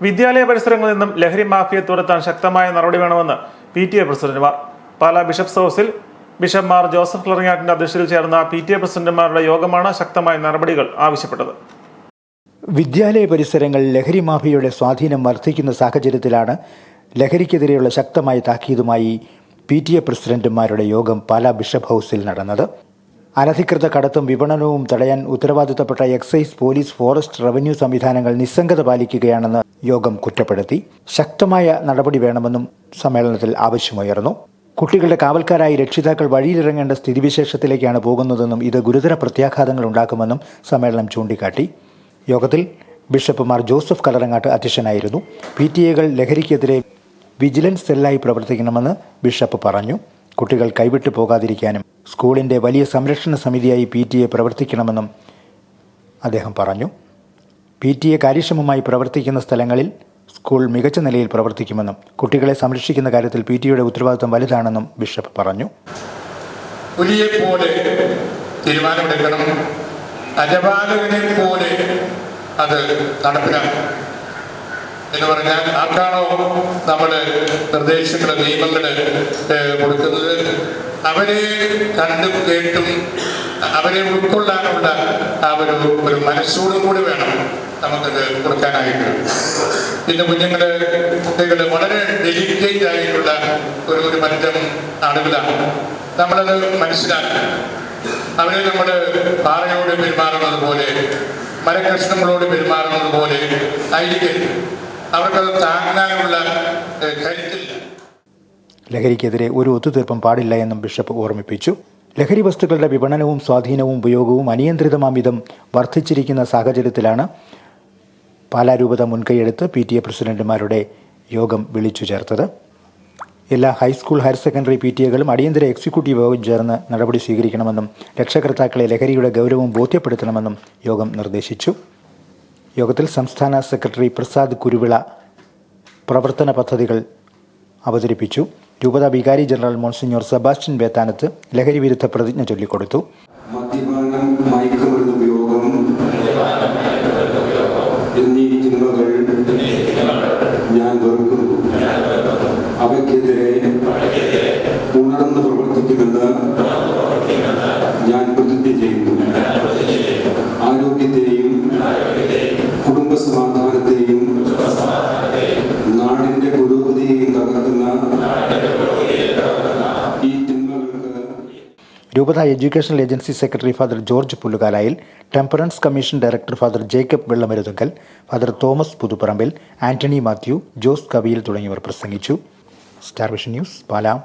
വിദ്യാലയ പരിസരങ്ങളിൽ നിന്നും ലഹരി മാഫിയെ തുരത്താൻ ശക്തമായ നടപടി വേണമെന്ന് പി ടി എ പ്രസിഡന്റുമാർ പാലാ ബിഷപ്സ് ഹൗസിൽ ബിഷപ്പ് മാർ ജോസഫ് ക്ലറിങ്ങാട്ടിന്റെ അധ്യക്ഷതയിൽ ചേർന്ന പി ടി എ പ്രസിഡന്റുമാരുടെ യോഗമാണ് ശക്തമായ നടപടികൾ ആവശ്യപ്പെട്ടത്. വിദ്യാലയ പരിസരങ്ങൾ ലഹരി മാഫിയയുടെ സ്വാധീനം വർദ്ധിക്കുന്ന സാഹചര്യത്തിലാണ് ലഹരിക്കെതിരെയുള്ള ശക്തമായ താക്കീതുമായി പി ടി എ പ്രസിഡന്റുമാരുടെ യോഗം പാലാ ബിഷപ്പ് ഹൗസിൽ നടന്നത്. അനധികൃത കടത്തും വിപണനവും തടയാൻ ഉത്തരവാദിത്തപ്പെട്ട എക്സൈസ് പോലീസ് ഫോറസ്റ്റ് റവന്യൂ സംവിധാനങ്ങൾ നിസ്സംഗത പാലിക്കുകയാണെന്ന് യോഗം കുറ്റപ്പെടുത്തി. ശക്തമായ നടപടി വേണമെന്നും സമ്മേളനത്തിൽ ആവശ്യമുയർന്നു. കുട്ടികളുടെ കാവൽക്കാരായി രക്ഷിതാക്കൾ വഴിയിലിറങ്ങേണ്ട സ്ഥിതിവിശേഷത്തിലേക്കാണ് പോകുന്നതെന്നും ഇത് ഗുരുതര പ്രത്യാഘാതങ്ങൾ ഉണ്ടാക്കുമെന്നും സമ്മേളനം ചൂണ്ടിക്കാട്ടി. യോഗത്തിൽ ബിഷപ്പ് മാർ ജോസഫ് കലറങ്ങാട്ട് അധ്യക്ഷനായിരുന്നു. പി ടി എകൾ ലഹരിക്കെതിരെ വിജിലൻസ് സെല്ലായി പ്രവർത്തിക്കണമെന്ന് ബിഷപ്പ് പറഞ്ഞു. കുട്ടികൾ കൈവിട്ടു പോകാതിരിക്കാനും സ്കൂളിന്റെ വലിയ സംരക്ഷണ സമിതിയായി പി ടി എ പ്രവർത്തിക്കണമെന്നും അദ്ദേഹം പറഞ്ഞു. പി ടി എ കാര്യക്ഷമമായി പ്രവർത്തിക്കുന്ന സ്ഥലങ്ങളിൽ സ്കൂൾ മികച്ച നിലയിൽ പ്രവർത്തിക്കുമെന്നും കുട്ടികളെ സംരക്ഷിക്കുന്ന കാര്യത്തിൽ പി ടി ഉത്തരവാദിത്വം വലുതാണെന്നും ബിഷപ്പ് പറഞ്ഞു. പോലെ തീരുമാനമെടുക്കണം. പോലെ അത് നടപ്പിലാക്കണം. എന്ന് പറഞ്ഞാൽ ആർക്കാണോ നമ്മൾ നിർദ്ദേശങ്ങൾ നിയമങ്ങൾ കൊടുക്കുന്നത്? അവരെ കണ്ടും കേട്ടും അവരെ ഉൾക്കൊള്ളാനുള്ള ആ ഒരു ഒരു മനസ്സോടും കൂടി വേണം നമുക്കത് കൊടുക്കാനായിട്ട്. ഇന്ന് കുഞ്ഞുങ്ങൾ കുട്ടികൾ വളരെ ഡെലിക്കേറ്റ് ആയിട്ടുള്ള ഒരു ഒരു മറ്റം ആളുകളാണ്. നമ്മളത് മനസ്സിലാക്കണം അവരെ നമ്മൾ പാറയോട് പെരുമാറുന്നത് പോലെ മരകഷ്ണങ്ങളോട് പെരുമാറുന്നത് പോലെ ആയിരിക്കരുത്. അവർക്കത് താങ്ങാനുള്ള കരുത്തില്ല ലഹരിക്കെതിരെ ഒരു ഒത്തുതീർപ്പും പാടില്ല എന്നും ബിഷപ്പ് ഓർമ്മിപ്പിച്ചു. ലഹരി വസ്തുക്കളുടെ വിപണനവും സ്വാധീനവും ഉപയോഗവും അനിയന്ത്രിതമാമിതം വർദ്ധിച്ചിരിക്കുന്ന സാഹചര്യത്തിലാണ് പാലാരൂപത മുൻകൈയെടുത്ത് പി ടി എ പ്രസിഡന്റുമാരുടെ യോഗം വിളിച്ചു ചേർത്തത്. എല്ലാ high school higher secondary P T എകളും അടിയന്തര എക്സിക്യൂട്ടീവ് യോഗം ചേർന്ന് നടപടി സ്വീകരിക്കണമെന്നും രക്ഷകർത്താക്കളെ ലഹരിയുടെ ഗൗരവം ബോധ്യപ്പെടുത്തണമെന്നും യോഗം നിർദ്ദേശിച്ചു. യോഗത്തിൽ സംസ്ഥാന സെക്രട്ടറി പ്രസാദ് കുരുവിള പ്രവർത്തന പദ്ധതികൾ അവതരിപ്പിച്ചു. രൂപത വികാരി ജനറൽ മോൺസിഞ്ഞോർ സെബാസ്റ്റ്യൻ ബേത്താനത്ത് ലഹരി വിരുദ്ധ പ്രതിജ്ഞ ചൊല്ലിക്കൊടുത്തു. ഉപയോഗം ഞാൻ അവയ്ക്കെതിരെ രൂപത educational agency secretary father George Pullukalayil temperance commission director father Jacob Vellamaruthunkal father Thomas Puthupparambil Antony Mathew Jose Kaviyil തുടങ്ങിയവർ പ്രസംഗിച്ചു. Star vision news പാലാം.